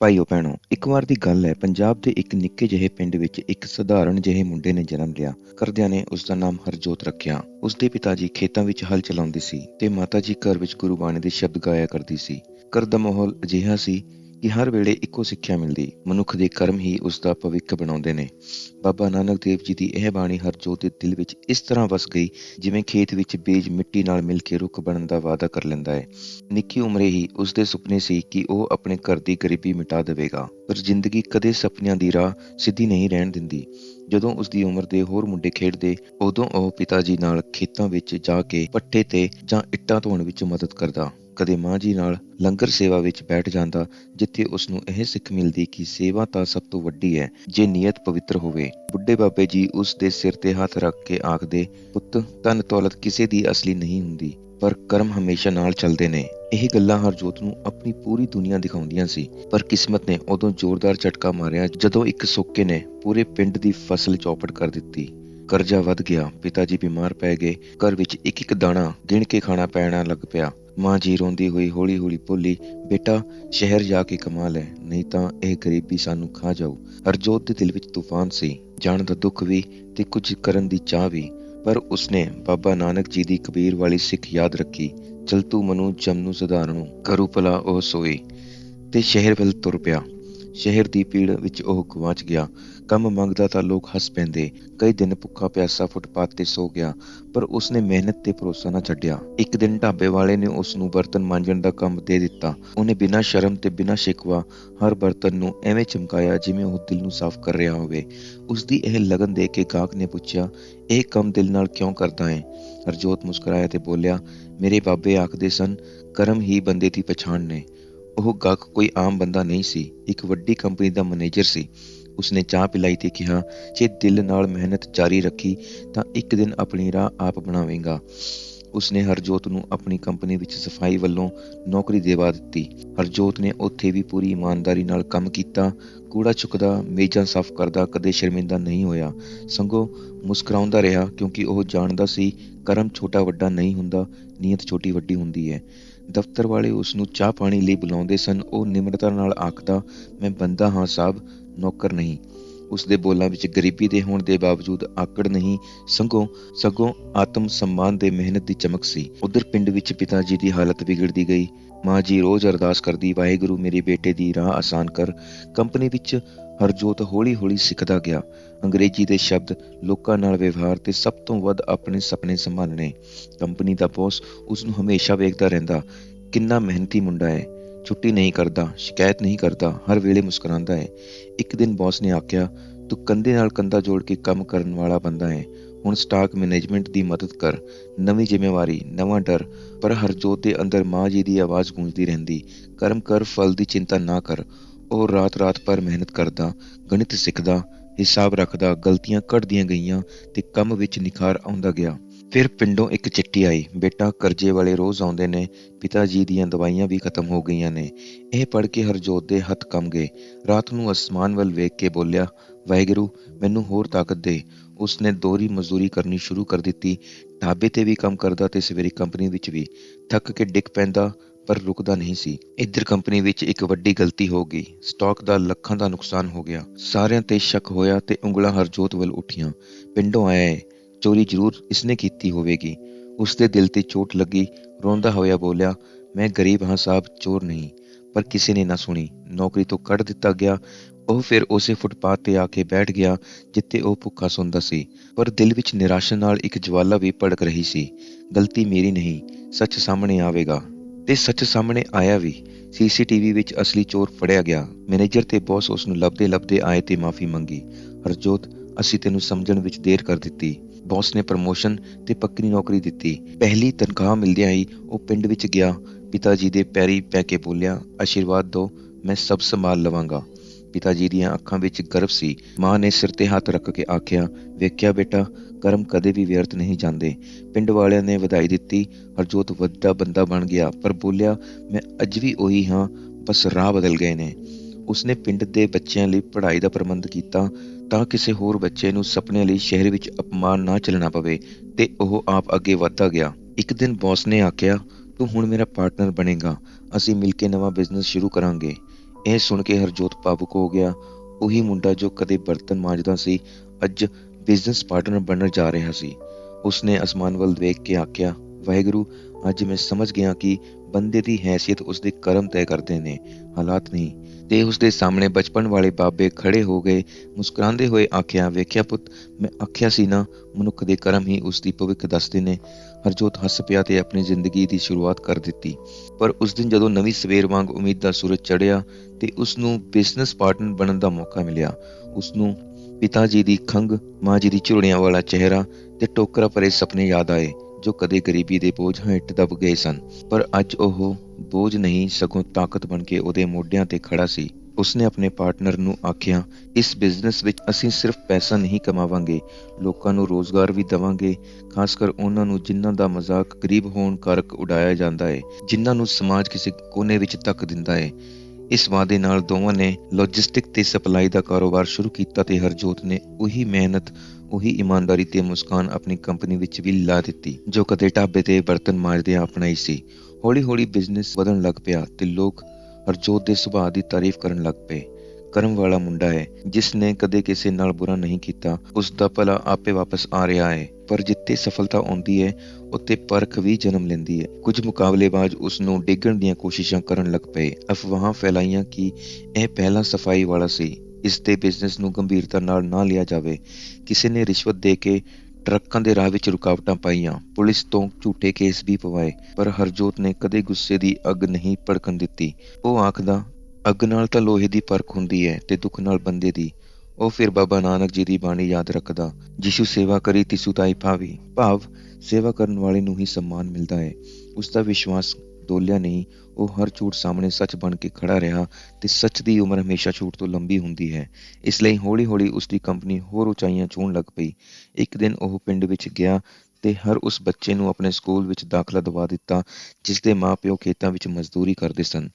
ਭਾਈਓ ਭੈਣੋ, ਇੱਕ ਵਾਰ ਦੀ ਗੱਲ ਹੈ, ਪੰਜਾਬ ਦੇ ਇੱਕ ਨਿੱਕੇ ਜਿਹੇ ਪਿੰਡ ਵਿੱਚ ਇੱਕ ਸਧਾਰਨ ਜਿਹੇ ਮੁੰਡੇ ਨੇ ਜਨਮ ਲਿਆ। ਘਰਦਿਆਂ ਨੇ ਉਸ ਦਾ ਨਾਮ ਹਰਜੋਤ ਰੱਖਿਆ। ਉਸ ਦੇ ਪਿਤਾ ਜੀ ਖੇਤਾਂ ਵਿੱਚ ਹਲ ਚਲਾਉਂਦੇ ਸੀ ਤੇ ਮਾਤਾ ਜੀ ਘਰ ਵਿੱਚ ਗੁਰੂ ਬਾਣੀ ਦੇ ਸ਼ਬਦ ਗਾਇਆ ਕਰਦੀ ਸੀ। ਘਰ ਦਾ ਮਾਹੌਲ ਅਜਿਹਾ ਸੀ ਕਿ ਹਰ ਵੇਲੇ ਇੱਕੋ ਸਿੱਖਿਆ ਮਿਲਦੀ। ਮਨੁੱਖ ਦੇ ਕਰਮ ਹੀ ਉਸ ਦਾ ਭਵਿੱਖ ਬਣਾਉਂਦੇ ਨੇ। ਬਾਬਾ ਨਾਨਕ ਦੇਵ ਜੀ ਦੀ ਇਹ ਬਾਣੀ ਹਰਜੋਤ ਦੇ ਦਿਲ ਵਿੱਚ ਇਸ ਤਰ੍ਹਾਂ ਵਸ ਗਈ, ਜਿਵੇਂ ਖੇਤ ਵਿੱਚ ਬੀਜ ਮਿੱਟੀ ਨਾਲ ਮਿਲ ਕੇ ਰੁੱਖ ਬਣਨ ਦਾ ਵਾਅਦਾ ਕਰ ਲੈਂਦਾ ਹੈ। ਨਿੱਕੀ ਉਮਰੇ ਹੀ ਉਸ ਦੇ ਸੁਪਨੇ ਸੀ ਕਿ ਉਹ ਆਪਣੇ ਘਰ ਦੀ ਗਰੀਬੀ ਮਿਟਾ ਦੇਵੇਗਾ। ਪਰ ਜ਼ਿੰਦਗੀ ਕਦੇ ਸੁਪਨਿਆਂ ਦੀ ਰਾਹ ਸਿੱਧੀ ਨਹੀਂ ਰਹਿਣ ਦਿੰਦੀ। ਜਦੋਂ ਉਸ ਦੀ ਉਮਰ ਦੇ ਹੋਰ ਮੁੰਡੇ ਖੇਡਦੇ, ਉਦੋਂ ਉਹ ਪਿਤਾ ਜੀ ਨਾਲ ਖੇਤਾਂ ਵਿੱਚ ਜਾ ਕੇ ਪੱਠੇ ਤੇ ਜਾਂ ਇੱਟਾਂ ਧੋਣ ਵਿੱਚ ਮਦਦ ਕਰਦਾ। ਕਦੇ ਮਾਂ ਜੀ ਨਾਲ ਲੰਗਰ ਸੇਵਾ ਵਿੱਚ ਬੈਠ ਜਾਂਦਾ, ਜਿੱਥੇ ਉਸ ਨੂੰ ਇਹ ਸਿੱਖ ਮਿਲਦੀ ਕਿ ਸੇਵਾ ਤਾਂ ਸਭ ਤੋਂ ਵੱਡੀ ਹੈ, ਜੇ ਨੀਅਤ ਪਵਿੱਤਰ ਹੋਵੇ। ਬੁੱਢੇ ਬਾਬੇ ਜੀ ਉਸ ਦੇ ਸਿਰ ਤੇ ਹੱਥ ਰੱਖ ਕੇ ਆਖਦੇ, ਪੁੱਤ, ਧਨ ਦੌਲਤ ਕਿਸੇ ਦੀ ਅਸਲੀ ਨਹੀਂ ਹੁੰਦੀ, ਪਰ ਕਰਮ ਹਮੇਸ਼ਾ ਨਾਲ ਚੱਲਦੇ ਨੇ। ਇਹ ਗੱਲਾਂ ਹਰਜੋਤ ਨੂੰ ਆਪਣੀ ਪੂਰੀ ਦੁਨੀਆ ਦਿਖਾਉਂਦੀਆਂ ਸੀ, ਪਰ ਕਿਸਮਤ ਨੇ ਉਦੋਂ ਜ਼ੋਰਦਾਰ ਝਟਕਾ ਮਾਰਿਆ ਜਦੋਂ ਇੱਕ ਸੋਕੇ ਨੇ ਪੂਰੇ ਪਿੰਡ ਦੀ ਫਸਲ ਚੌਪਟ ਕਰ ਦਿੱਤੀ। ਕਰਜ਼ਾ ਵੱਧ ਗਿਆ, ਪਿਤਾ ਜੀ ਬਿਮਾਰ ਪੈ ਗਏ, ਘਰ ਵਿੱਚ ਇੱਕ ਇੱਕ ਦਾਣਾ ਗਿਣ ਕੇ ਖਾਣਾ ਪੈਣਾ ਲੱਗ ਪਿਆ। ਮਾਂ ਜੀ ਰੋਂਦੀ ਹੋਈ ਹੌਲੀ-ਹੌਲੀ ਬੋਲੀ, ਬੇਟਾ, ਸ਼ਹਿਰ ਜਾ ਕੇ ਕਮਾ ਲੈ, ਨਹੀਂ ਤਾਂ ਇਹ ਗਰੀਬੀ ਸਾਨੂੰ ਖਾ ਜਾਊ। ਹਰਜੋਤ ਦੇ ਦਿਲ ਵਿੱਚ ਤੂਫਾਨ ਸੀ। ਜਾਣ ਦਾ ਦੁੱਖ ਵੀ ਤੇ ਕੁਝ ਕਰਨ ਦੀ ਚਾਹ ਵੀ। ਪਰ ਉਸਨੇ ਬਾਬਾ ਨਾਨਕ ਜੀ ਦੀ ਕਬੀਰ ਵਾਲੀ ਸਿੱਖ ਯਾਦ ਰੱਖੀ। ਚਲ ਤੂੰ ਮਨੂ ਜਮਨੂ ਸਧਾਰਣੂ ਕਰੂ ਭਲਾ ਉਹ ਸੋਈ। ਤੇ ਸ਼ਹਿਰ ਵੱਲ ਤੁਰ ਪਿਆ। ਸ਼ਹਿਰ ਦੀ ਭੀੜ ਵਿੱਚ ਉਹ ਗਵਾਚ ਗਿਆ। ਕੰਮ ਮੰਗਦਾ ਤਾਂ ਲੋਕ ਹੱਸ ਪੈਂਦੇ। ਕਈ ਦਿਨ ਭੁੱਖਾ ਪਿਆਸਾ ਫੁੱਟਪਾਥ ਤੇ ਸੋ ਗਿਆ, ਪਰ ਉਸਨੇ ਮਿਹਨਤ ਤੇ ਭਰੋਸਾ ਨਾ ਛੱਡਿਆ। ਇੱਕ ਦਿਨ ਢਾਬੇ ਵਾਲੇ ਨੇ ਉਸ ਨੂੰ ਬਰਤਨ ਮਾਂਜਣ ਦਾ ਕੰਮ ਦੇ ਦਿੱਤਾ। ਉਹਨੇ ਬਿਨਾਂ ਸ਼ਰਮ ਤੇ ਬਿਨਾਂ ਸ਼ਿਕਵਾ ਹਰ ਬਰਤਨ ਨੂੰ ਐਵੇਂ ਚਮਕਾਇਆ ਜਿਵੇਂ ਉਹ ਦਿਲ ਨੂੰ ਸਾਫ਼ ਕਰ ਰਿਹਾ ਹੋਵੇ। ਉਸ ਦੀ ਇਹ ਲਗਨ ਦੇਖ ਕੇ ਗਾਹਕ ਨੇ ਪੁੱਛਿਆ, ਇਹ ਕੰਮ ਦਿਲ ਨਾਲ ਕਿਉਂ ਕਰਦਾ ਹੈ? ਹਰਜੋਤ ਮੁਸਕਰਾਇਆ ਤੇ ਬੋਲਿਆ, ਮੇਰੇ ਬਾਬੇ ਆਖਦੇ ਸਨ, ਕਰਮ ਹੀ ਬੰਦੇ ਦੀ ਪਛਾਣ ਨੇ। ਉਹ ਗਾਹਕ ਕੋਈ ਆਮ ਬੰਦਾ ਨਹੀਂ ਸੀ, ਇੱਕ ਵੱਡੀ ਕੰਪਨੀ ਦਾ ਮੈਨੇਜਰ ਸੀ। ਉਸਨੇ ਚਾਹ ਪਿਲਾਈ ਤੇ ਕਿਹਾ, ਜੇ ਦਿਲ ਨਾਲ ਮਿਹਨਤ ਜਾਰੀ ਰੱਖੀ, ਤਾਂ ਇੱਕ ਦਿਨ ਆਪਣੀ ਰਾਹ ਆਪ ਬਣਾਵੇਂਗਾ। ਉਸਨੇ ਹਰਜੋਤ ਨੂੰ ਆਪਣੀ ਕੰਪਨੀ ਵਿੱਚ ਸਫ਼ਾਈ ਵੱਲੋਂ ਨੌਕਰੀ ਦੇਵਾ ਦਿੱਤੀ। ਹਰਜੋਤ ਨੇ ਉੱਥੇ ਵੀ ਪੂਰੀ ਇਮਾਨਦਾਰੀ ਨਾਲ ਕੰਮ ਕੀਤਾ। ਕੂੜਾ ਚੁੱਕਦਾ, ਮੇਜ਼ਾਂ ਸਾਫ਼ ਕਰਦਾ, ਕਦੇ ਸ਼ਰਮਿੰਦਾ ਨਹੀਂ ਹੋਇਆ। ਸੰਗੋ ਮੁਸਕਰਾਉਂਦਾ ਰਿਹਾ, ਕਿਉਂਕਿ ਉਹ ਜਾਣਦਾ ਸੀ, ਕਰਮ ਛੋਟਾ ਵੱਡਾ ਨਹੀਂ ਹੁੰਦਾ, ਨੀਅਤ ਛੋਟੀ ਵੱਡੀ ਹੁੰਦੀ ਹੈ। ਦਫ਼ਤਰ ਵਾਲੇ ਉਸ ਨੂੰ ਚਾਹ ਪਾਣੀ ਲਈ ਬੁਲਾਉਂਦੇ ਸਨ। ਉਹ ਨਿਮਰਤਾ ਨਾਲ ਆਖਦਾ, ਮੈਂ ਬੰਦਾ ਹਾਂ ਸਾਹਿਬ ਨੌਕਰ ਨਹੀਂ। ਉਸ ਦੇ ਬੋਲਾਂ ਵਿੱਚ ਗਰੀਬੀ ਦੇ ਹੋਣ ਦੇ ਬਾਵਜੂਦ ਆਕੜ ਨਹੀਂ, ਸੰਗੋਂ, ਸਗੋਂ ਆਤਮ ਸਨਮਾਨ ਦੇ ਮਿਹਨਤ ਦੀ ਚਮਕ ਸੀ। ਉਧਰ ਪਿੰਡ ਵਿੱਚ ਪਿਤਾ ਜੀ ਦੀ ਹਾਲਤ ਵਿਗੜਦੀ ਗਈ। ਮਾਂ ਜੀ ਰੋਜ਼ ਅਰਦਾਸ ਕਰਦੀ, ਵਾਹਿਗੁਰੂ ਮੇਰੇ ਬੇਟੇ ਦੀ ਰਾਹ ਆਸਾਨ ਕਰ। ਕੰਪਨੀ ਵਿੱਚ ਹਰਜੋਤ ਹੌਲੀ-ਹੌਲੀ ਸਿੱਖਦਾ ਗਿਆ। ਅੰਗਰੇਜ਼ੀ ਦੇ ਸ਼ਬਦ ਲੋਕਾਂ ਨਾਲ ਵਿਵਹਾਰ ਤੇ ਸਭ ਤੋਂ ਵੱਧ ਆਪਣੇ ਸੁਪਨੇ ਸੰਭਾਲਣੇ। ਕੰਪਨੀ ਦਾ ਬੌਸ ਉਸ ਨੂੰ ਹਮੇਸ਼ਾ ਵੇਖਦਾ ਰਹਿੰਦਾ, ਕਿੰਨਾ ਮਿਹਨਤੀ ਮੁੰਡਾ ਹੈ ਛੁੱਟੀ ਨਹੀਂ ਕਰਦਾ, ਸ਼ਿਕਾਇਤ ਨਹੀਂ ਕਰਦਾ, ਹਰ ਵੇਲੇ ਮੁਸਕਰਾਉਂਦਾ ਹੈ ਇੱਕ ਦਿਨ ਬੌਸ ਨੇ ਆਖਿਆ, ਤੂੰ ਕੰਧੇ ਨਾਲ ਕੰਧਾ ਜੋੜ ਕੇ ਕੰਮ ਕਰਨ ਵਾਲਾ ਬੰਦਾ ਹੈ ਹੁਣ ਸਟਾਕ ਮੈਨੇਜਮੈਂਟ ਦੀ ਮਦਦ ਕਰ, ਨਵੀਂ ਜ਼ਿੰਮੇਵਾਰੀ, ਨਵਾਂ ਡਰ, ਪਰ ਹਰਜੋਤ ਦੇ ਅੰਦਰ ਮਾਂ ਜੀ ਦੀ ਆਵਾਜ਼ ਗੂੰਜਦੀ ਰਹਿੰਦੀ, ਕਰਮ ਕਰ, ਫਲ ਦੀ ਚਿੰਤਾ ਨਾ ਕਰ। ਉਹ ਰਾਤ-ਰਾਤ ਪਰ ਮਿਹਨਤ ਕਰਦਾ, ਗਣਿਤ ਸਿੱਖਦਾ ਹਿਸਾਬ ਰੱਖਦਾ ਗਲਤੀਆਂ ਕੱਢਦੀਆਂ ਗਈਆਂ ਤੇ ਕੰਮ ਵਿੱਚ ਨਿਖਾਰ ਆਉਂਦਾ ਗਿਆ। ਫਿਰ ਪਿੰਡੋਂ ਇੱਕ ਚਿੱਠੀ ਆਈ, ਬੇਟਾ, ਕਰਜ਼ੇ ਵਾਲੇ ਰੋਜ਼ ਆਉਂਦੇ ਨੇ, ਪਿਤਾ ਜੀ ਦੀਆਂ ਦਵਾਈਆਂ ਵੀ ਖਤਮ ਹੋ ਗਈਆਂ ਨੇ। ਇਹ ਪੜ੍ਹ ਕੇ ਹਰਜੋਤ ਦੇ ਹੱਥ ਕੰਬ ਗਏ। ਰਾਤ ਨੂੰ ਅਸਮਾਨ ਵੱਲ ਵੇਖ ਕੇ ਬੋਲਿਆ, ਵਾਹਿਗੁਰੂ, ਮੈਨੂੰ ਹੋਰ ਤਾਕਤ ਦੇ। ਉਸਨੇ ਦੋਰੀ ਮਜ਼ਦੂਰੀ ਕਰਨੀ ਸ਼ੁਰੂ ਕਰ ਦਿੱਤੀ। ਢਾਬੇ ਤੇ ਵੀ ਕੰਮ ਕਰਦਾ ਤੇ ਸਵੇਰੇ ਕੰਪਨੀ ਵਿੱਚ ਵੀ। ਥੱਕ ਕੇ ਡਿੱਗ ਪੈਂਦਾ ਪਰ ਰੁਕਦਾ ਨਹੀਂ ਸੀ। ਇੱਧਰ ਕੰਪਨੀ ਵਿੱਚ ਇੱਕ ਵੱਡੀ ਗਲਤੀ ਹੋ ਗਈ। ਸਟਾਕ ਦਾ ਲੱਖਾਂ ਦਾ ਨੁਕਸਾਨ ਹੋ ਗਿਆ। ਸਾਰਿਆਂ ਤੇ ਸ਼ੱਕ ਹੋਇਆ ਤੇ ਉਂਗਲਾਂ ਹਰਜੋਤ ਵੱਲ ਉੱਠੀਆਂ। ਪਿੰਡੋਂ ਆਇਆ ਚੋਰੀ ਜ਼ਰੂਰ ਇਸਨੇ ਕੀਤੀ ਹੋਵੇਗੀ। ਉਸਦੇ ਦਿਲ ਤੇ ਚੋਟ ਲੱਗੀ। ਰੋਂਦਾ ਹੋਇਆ ਬੋਲਿਆ, ਮੈਂ ਗਰੀਬ ਹਾਂ ਸਾਹਿਬ ਚੋਰ ਨਹੀਂ। ਪਰ ਕਿਸੇ ਨੇ ਨਾ ਸੁਣੀ। ਨੌਕਰੀ ਤੋਂ ਕੱਢ ਦਿੱਤਾ ਗਿਆ। ਉਹ ਫਿਰ ਉਸੇ ਫੁੱਟਪਾਥ ਤੇ ਆ ਕੇ ਬੈਠ ਗਿਆ, ਜਿੱਥੇ ਉਹ ਭੁੱਖਾ ਸੌਂਦਾ ਸੀ। ਪਰ ਦਿਲ ਵਿੱਚ ਨਿਰਾਸ਼ਾ ਨਾਲ ਇੱਕ ਜਵਾਲਾ ਵੀ ਭੜਕ ਰਹੀ ਸੀ। ਗਲਤੀ ਮੇਰੀ ਨਹੀਂ। ਸੱਚ ਸਾਹਮਣੇ ਆਵੇਗਾ। ਤੇ ਸੱਚ ਸਾਹਮਣੇ ਆਇਆ ਵੀ ਸੀਸੀਟੀਵੀ ਵਿੱਚ ਅਸਲੀ ਚੋਰ ਫੜਿਆ ਗਿਆ। ਮੈਨੇਜਰ ਤੇ ਬੌਸ ਉਸ ਨੂੰ ਲੱਭਦੇ ਲੱਭਦੇ ਆਏ ਤੇ ਮਾਫੀ ਮੰਗੀ। ਹਰਜੋਤ, ਅਸੀਂ ਤੈਨੂੰ ਸਮਝਣ ਵਿੱਚ ਦੇਰ ਕਰ ਦਿੱਤੀ। ਬੌਸ ਨੇ ਪ੍ਰਮੋਸ਼ਨ ਤੇ ਪੱਕੀ ਨੌਕਰੀ ਦਿੱਤੀ। ਪਹਿਲੀ ਤਨਖਾਹ ਮਿਲਦਿਆਂ ਹੀ ਉਹ ਪਿੰਡ ਵਿੱਚ ਗਿਆ। ਪਿਤਾ ਜੀ ਦੇ ਪੈਰੀ ਪੈ ਕੇ ਬੋਲਿਆ, ਆਸ਼ੀਰਵਾਦ ਦਿਓ ਮੈਂ ਸਭ ਸੰਭਾਲ ਲਵਾਂਗਾ। ਪਿਤਾ ਜੀ ਦੀਆਂ ਅੱਖਾਂ ਵਿੱਚ ਗਰਵ ਸੀ। ਮਾਂ ਨੇ ਸਿਰ ਤੇ ਹੱਥ ਰੱਖ ਕੇ ਆਖਿਆ, ਵੇਖਿਆ ਬੇਟਾ ਕਰਮ ਕਦੇ ਵੀ ਵਿਅਰਥ ਨਹੀਂ ਜਾਂਦੇ। ਪਿੰਡ ਵਾਲਿਆਂ ਨੇ ਵਧਾਈ ਦਿੱਤੀ, ਹਰਜੋਤ ਵੱਡਾ ਬੰਦਾ ਬਣ ਗਿਆ, ਪਰ ਬੋਲਿਆ, ਮੈਂ ਅੱਜ ਵੀ ਉਹੀ ਹਾਂ, ਬਸ ਰਾਹ ਬਦਲ ਗਏ ਨੇ। ਉਸਨੇ ਪਿੰਡ ਦੇ ਬੱਚਿਆਂ ਲਈ ਪੜ੍ਹਾਈ ਦਾ ਪ੍ਰਬੰਧ ਕੀਤਾ ਤਾਂ ਕਿਸੇ ਹੋਰ ਬੱਚੇ ਨੂੰ ਸੁਪਨੇ ਲਈ ਸ਼ਹਿਰ ਵਿੱਚ ਅਪਮਾਨ ਨਾ ਚੱਲਣਾ ਪਵੇ ਤੇ ਉਹ ਆਪ ਅੱਗੇ ਵਧਦਾ ਗਿਆ। ਇੱਕ ਦਿਨ ਬੌਸ ਨੇ ਆਖਿਆ, ਤੂੰ ਹੁਣ ਮੇਰਾ ਪਾਰਟਨਰ ਬਣੇਗਾ, ਅਸੀਂ ਮਿਲ ਕੇ ਨਵਾਂ ਬਿਜ਼ਨਸ ਸ਼ੁਰੂ ਕਰਾਂਗੇ। ਇਹ ਸੁਣ ਕੇ ਹਰਜੋਤ ਭਾਵੁਕ ਹੋ ਗਿਆ। ਉਹੀ ਮੁੰਡਾ ਜੋ ਕਦੇ ਬਰਤਨ ਮਾਂਜਦਾ ਸੀ, ਅੱਜ ਬਿਜ਼ਨਸ ਪਾਰਟਨਰ ਬਣਨ ਜਾ ਰਿਹਾ ਸੀ। ਉਸਨੇ ਅਸਮਾਨ ਵੱਲ ਵੇਖ ਕੇ ਆਖਿਆ, ਵਾਹਿਗੁਰੂ, ਅੱਜ ਮੈਂ ਸਮਝ ਗਿਆ ਕਿ ਬੰਦੇ ਦੀ ਹੈਸੀਅਤ ਉਸਦੇ ਕਰਮ ਤੈਅ ਕਰਦੇ ਨੇ। ਹਾਲਾਤ ਨਹੀਂ। ਤੇ ਉਸਦੇ ਸਾਹਮਣੇ ਬਚਪਨ ਵਾਲੇ ਬਾਬੇ ਖੜੇ ਹੋ ਗਏ। ਮੁਸਕਰਾਉਂਦੇ ਹੋਏ ਆਖਿਆ, ਵੇਖਿਆ ਪੁੱਤ, ਮੈਂ ਆਖਿਆ ਸੀ ਨਾ, ਮਨੁੱਖ ਦੇ ਕਰਮ ਹੀ ਉਸਦੀ ਭਵਿੱਖ ਦੱਸਦੇ ਨੇ। ਹਰਜੋਤ ਹੱਸ ਪਿਆ ਤੇ ਆਪਣੀ ਜ਼ਿੰਦਗੀ ਦੀ ਸ਼ੁਰੂਆਤ ਕਰ ਦਿੱਤੀ। ਪਰ ਉਸ ਦਿਨ ਜਦੋਂ ਨਵੀਂ ਸਵੇਰ ਵਾਂਗ ਉਮੀਦ ਦਾ ਸੂਰਜ ਚੜ੍ਹਿਆ ਤੇ ਉਸ ਨੂੰ ਬਿਜ਼ਨਸ ਪਾਰਟਨਰ ਬਣਨ ਦਾ ਮੌਕਾ ਮਿਲਿਆ ਉਸ ਨੂੰ ਪਿਤਾ ਜੀ ਦੀ ਖੰਗ ਮਾਂ ਜੀ ਦੀ ਝੁਰੜੀਆਂ ਵਾਲਾ ਚਿਹਰਾ ਤੇ ਟੋਕਰਾ ਭਰੇ ਸੁਪਨੇ ਯਾਦ ਆਏ, ਜੋ ਕਦੇ ਗਰੀਬੀ ਦੇ ਬੋਝ ਹੇਠ ਦਬ ਗਏ ਸਨ। ਪਰ ਅੱਜ ਉਹ ਬੋਝ ਨਹੀਂ, ਸਗੋਂ ਤਾਕਤ ਬਣ ਕੇ ਉਹਦੇ ਮੋਢਿਆਂ ਤੇ ਖੜਾ ਸੀ। ਉਸਨੇ ਆਪਣੇ ਪਾਰਟਨਰ ਨੂੰ ਆਖਿਆ, ਇਸ ਬਿਜ਼ਨਸ ਵਿੱਚ ਅਸੀਂ ਸਿਰਫ ਪੈਸਾ ਨਹੀਂ ਕਮਾਵਾਂਗੇ, ਲੋਕਾਂ ਨੂੰ ਰੋਜ਼ਗਾਰ ਵੀ ਦੇਵਾਂਗੇ, ਖਾਸ ਕਰ ਉਹਨਾਂ ਨੂੰ ਜਿਨ੍ਹਾਂ ਦਾ ਮਜ਼ਾਕ ਗਰੀਬ ਹੋਣ ਕਾਰਕ ਉਡਾਇਆ ਜਾਂਦਾ ਹੈ ਜਿਨ੍ਹਾਂ ਨੂੰ ਸਮਾਜ ਕਿਸੇ ਕੋਨੇ ਵਿੱਚ ਤੱਕ ਦਿੰਦਾ ਹੈ ਇਸ ਵਾਅਦੇ ਨਾਲ ਦੋਵਾਂ ਨੇ ਲੌਜਿਸਟਿਕ ਤੇ ਸਪਲਾਈ ਦਾ ਕਾਰੋਬਾਰ ਸ਼ੁਰੂ ਕੀਤਾ ਤੇ ਹਰਜੋਤ ਨੇ ਉਹੀ ਮਿਹਨਤ, ਉਹੀ ਇਮਾਨਦਾਰੀ ਤੇ ਮੁਸਕਾਨ ਆਪਣੀ ਕੰਪਨੀ ਵਿੱਚ ਵੀ ਲਾ ਦਿੱਤੀ, ਜੋ ਕਦੇ ਢਾਬੇ ਤੇ ਬਰਤਨ ਮਾਂਜਦੇ ਅਪਣਾਈ ਸੀ। ਹੌਲੀ-ਹੌਲੀ ਬਿਜ਼ਨਸ ਵਧਣ ਲੱਗ ਪਿਆ ਤੇ ਲੋਕ ਹਰਜੋਤ ਦੇ ਸੁਭਾਅ ਦੀ ਤਾਰੀਫ ਕਰਨ ਲੱਗ ਪਏ। ਕਰਮ ਵਾਲਾ ਮੁੰਡਾ ਹੈ, ਜਿਸ ਨੇ ਕਦੇ ਕਿਸੇ ਨਾਲ ਬੁਰਾ ਨਹੀਂ ਕੀਤਾ ਉਸ ਦਾ ਭਲਾ ਆਪੇ ਵਾਪਸ ਆ ਰਿਹਾ ਹੈ, ਪਰ ਜਿੱਤੇ ਸਫਲਤਾ ਆਉਂਦੀ ਹੈ ਉੱਤੇ ਪਰਖ ਵੀ ਜਨਮ ਲੈਂਦੀ ਹੈ। ਕੁਝ ਮੁਕਾਬਲੇਬਾਜ਼ ਉਸ ਨੂੰ ਡਿੱਗਣ ਦੀਆਂ ਕੋਸ਼ਿਸ਼ਾਂ ਕਰਨ ਲੱਗ ਪਏ। ਅਫਵਾਹਾਂ ਫੈਲਾਈਆਂ ਕਿ ਇਹ ਪਹਿਲਾ ਸਫ਼ਾਈ ਵਾਲਾ ਸੀ। ਇਸ ਦੇ ਬਿਜ਼ਨਸ ਨੂੰ ਗੰਭੀਰਤਾ ਨਾਲ ਨਾ ਲਿਆ ਜਾਵੇ। ਕਿਸੇ ਨੇ ਰਿਸ਼ਵਤ ਦੇ ਕੇ ਟਰੱਕਾਂ ਦੇ ਰਾਹ ਵਿੱਚ ਰੁਕਾਵਟਾਂ ਪਾਈਆਂ। ਪੁਲਿਸ ਤੋਂ ਝੂਠੇ ਕੇਸ ਵੀ ਪਵਾਏ, ਪਰ ਹਰਜੋਤ ਨੇ ਕਦੇ ਗੁੱਸੇ ਦੀ ਅੱਗ ਨਹੀਂ ਭੜਕਣ ਦਿੱਤੀ। ਉਹ ਆਖਦਾ, ਅੱਗ ਨਾਲ ਤਾਂ ਲੋਹੇ ਦੀ ਪਰਖ ਹੁੰਦੀ ਹੈ ਤੇ ਦੁੱਖ ਨਾਲ ਬੰਦੇ ਦੀ। ਉਹ ਫਿਰ ਬਾਬਾ ਨਾਨਕ ਜੀ ਦੀ ਬਾਣੀ ਯਾਦ ਰੱਖਦਾ, ਜਿਸੂ ਸੇਵਾ ਕਰੀ ਤਿਸੂ ਤਾਈ ਭਾਵੀ। ਭਾਵ, ਸੇਵਾ ਕਰਨ ਵਾਲੇ ਨੂੰ ਹੀ ਸਨਮਾਨ ਮਿਲਦਾ ਹੈ ਉਸ ਦਾ ਵਿਸ਼ਵਾਸ ਡੋਲਿਆ ਨਹੀਂ, ਉਹ ਹਰ ਝੂਠ ਸਾਹਮਣੇ ਸੱਚ ਬਣ ਕੇ ਖੜਾ ਰਿਹਾ ਤੇ ਸੱਚ ਦੀ ਉਮਰ ਹਮੇਸ਼ਾ ਝੂਠ ਤੋਂ ਲੰਬੀ ਹੁੰਦੀ ਹੈ। ਇਸ ਲਈ ਹੌਲੀ-ਹੌਲੀ ਉਸ ਦੀ ਕੰਪਨੀ ਹੋਰ ਉਚਾਈਆਂ ਛੂਹਣ ਲੱਗ ਪਈ। ਇੱਕ ਦਿਨ ਉਹ ਪਿੰਡ ਵਿੱਚ ਗਿਆ ਤੇ ਹਰ ਉਸ ਬੱਚੇ ਨੂੰ ਆਪਣੇ ਸਕੂਲ ਵਿੱਚ ਦਾਖਲਾ ਦਵਾ ਦਿੱਤਾ, ਜਿਸ ਦੇ ਮਾਪਿਓ ਖੇਤਾਂ ਵਿੱਚ ਮਜ਼ਦੂਰੀ ਕਰਦੇ ਸਨ।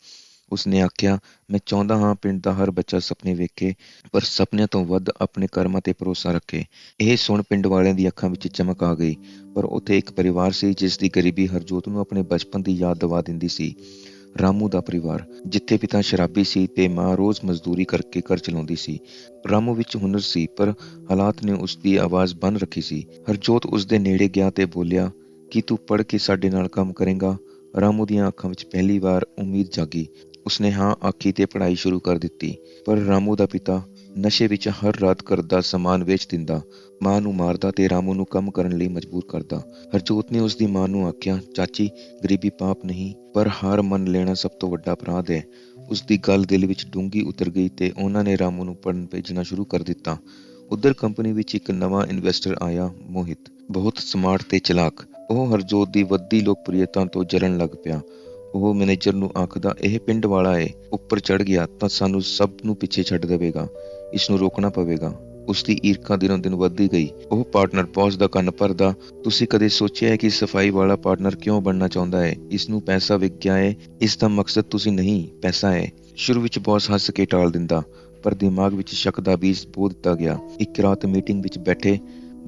ਉਸਨੇ ਆਖਿਆ, ਮੈਂ ਚਾਹੁੰਦਾ ਹਾਂ ਪਿੰਡ ਦਾ ਹਰ ਬੱਚਾ ਸੁਪਨੇ ਵੇਖੇ, ਪਰ ਸੁਪਨਿਆਂ ਤੋਂ ਵੱਧ ਆਪਣੇ ਕਰਮਾਂ ਤੇ ਭਰੋਸਾ ਰੱਖੇ। ਇਹ ਸੁਣ ਪਿੰਡ ਵਾਲਿਆਂ ਦੀ ਅੱਖਾਂ ਵਿੱਚ ਚਮਕ ਆ ਗਈ, ਪਰ ਉੱਥੇ ਇੱਕ ਪਰਿਵਾਰ ਸੀ ਜਿਸ ਦੀ ਗਰੀਬੀ ਹਰਜੋਤ ਨੂੰ ਆਪਣੇ ਬਚਪਨ ਦੀ ਯਾਦ ਦਿਵਾ ਦਿੰਦੀ ਸੀ। ਰਾਮੂ ਦਾ ਪਰਿਵਾਰ, ਜਿੱਥੇ ਪਿਤਾ ਸ਼ਰਾਬੀ ਸੀ ਤੇ ਮਾਂ ਰੋਜ਼ ਮਜ਼ਦੂਰੀ ਕਰਕੇ ਘਰ ਚਲਾਉਂਦੀ ਸੀ। ਰਾਮੂ ਵਿੱਚ ਹੁਨਰ ਸੀ, ਪਰ ਹਾਲਾਤ ਨੇ ਉਸ ਦੀ ਆਵਾਜ਼ ਬੰਨ ਰੱਖੀ ਸੀ। ਹਰਜੋਤ ਉਸ ਦੇ ਨੇੜੇ ਗਿਆ ਤੇ ਬੋਲਿਆ, ਕਿ ਤੂੰ ਪੜ੍ਹ ਕੇ ਸਾਡੇ ਨਾਲ ਕੰਮ ਕਰੇਗਾ? ਰਾਮੂ ਦੀਆਂ ਅੱਖਾਂ ਵਿੱਚ ਪਹਿਲੀ ਵਾਰ ਉਮੀਦ ਜਾਗੀ। ਉਸਨੇ ਹਾਂ ਆਖੀ ਤੇ ਪੜ੍ਹਾਈ ਸ਼ੁਰੂ ਕਰ ਦਿੱਤੀ। ਪਰ ਰਾਮੂ ਦਾ ਪਿਤਾ ਨਸ਼ੇ ਵਿੱਚ ਹਰ ਰਾਤ ਘਰ ਦਾ ਸਮਾਨ ਵੇਚ ਦਿੰਦਾ, ਮਾਂ ਨੂੰ ਮਾਰਦਾ ਤੇ ਰਾਮੂ ਨੂੰ ਕੰਮ ਕਰਨ ਲਈ ਮਜਬੂਰ ਕਰਦਾ। ਹਰਜੋਤ ਨੇ ਉਸ ਦੀ ਮਾਂ ਨੂੰ ਆਖਿਆ, ਚਾਚੀ, ਗਰੀਬੀ ਪਾਪ ਨਹੀਂ, ਪਰ ਹਾਰ ਮੰਨ ਲੈਣਾ ਸਭ ਤੋਂ ਵੱਡਾ ਅਪਰਾਧ ਹੈ। ਉਸ ਦੀ ਗੱਲ ਦਿਲ ਵਿੱਚ ਡੂੰਗੀ ਉਤਰ ਗਈ ਤੇ ਉਹਨਾਂ ਨੇ ਰਾਮੂ ਨੂੰ ਪੜਨ ਭੇਜਣਾ ਸ਼ੁਰੂ ਕਰ ਦਿੱਤਾ। ਉਧਰ ਕੰਪਨੀ ਵਿੱਚ ਇੱਕ ਨਵਾਂ ਇਨਵੈਸਟਰ ਆਇਆ, ਮੋਹਿਤ। ਬਹੁਤ ਸਮਾਰਟ ਤੇ ਚਲਾਕ। ਉਹ ਹਰਜੋਤ ਦੀ ਵੱਧਦੀ ਲੋਕਪ੍ਰਿਯਤਾ ਤੋਂ ਜਲਣ ਲੱਗ ਪਿਆ। ਉਹ ਮੈਨੇਜਰ ਨੂੰ ਆਖਦਾ, ਇਹ ਪਿੰਡ ਵਾਲਾ ਏ, ਉੱਪਰ ਚੜ ਗਿਆ ਤਾਂ ਸਾਨੂੰ ਸਭ ਨੂੰ ਪਿੱਛੇ ਛੱਡ ਦੇਵੇਗਾ ਇਸ ਨੂੰ ਰੋਕਣਾ ਪਵੇਗਾ। ਉਸ ਦੀ ਈਰਖਾ ਦਿਨੋਂ ਦਿਨ ਵੱਧਦੀ ਗਈ। ਉਹ ਪਾਰਟਨਰ ਬੌਸ ਦਾ ਕੰਨ ਭਰਦਾ, ਤੁਸੀਂ ਕਦੇ ਸੋਚਿਆ ਹੈ ਕਿ ਸਫ਼ਾਈ ਵਾਲਾ ਪਾਰਟਨਰ ਕਿਉਂ ਬਣਨਾ ਚਾਹੁੰਦਾ ਹੈ ਇਸ ਨੂੰ ਪੈਸਾ ਵਿਕ ਗਿਆ ਹੈ ਇਸ ਦਾ ਮਕਸਦ ਤੁਸੀਂ ਨਹੀਂ, ਪੈਸਾ ਹੈ ਸ਼ੁਰੂ ਵਿੱਚ ਬੌਸ ਹੱਸ ਕੇ ਟਾਲ ਦਿੰਦਾ, ਪਰ ਦਿਮਾਗ ਵਿੱਚ ਸ਼ੱਕ ਦਾ ਬੀਜ ਬੋ ਦਿੱਤਾ ਗਿਆ। ਇੱਕ ਰਾਤ ਮੀਟਿੰਗ ਵਿੱਚ ਬੈਠੇ,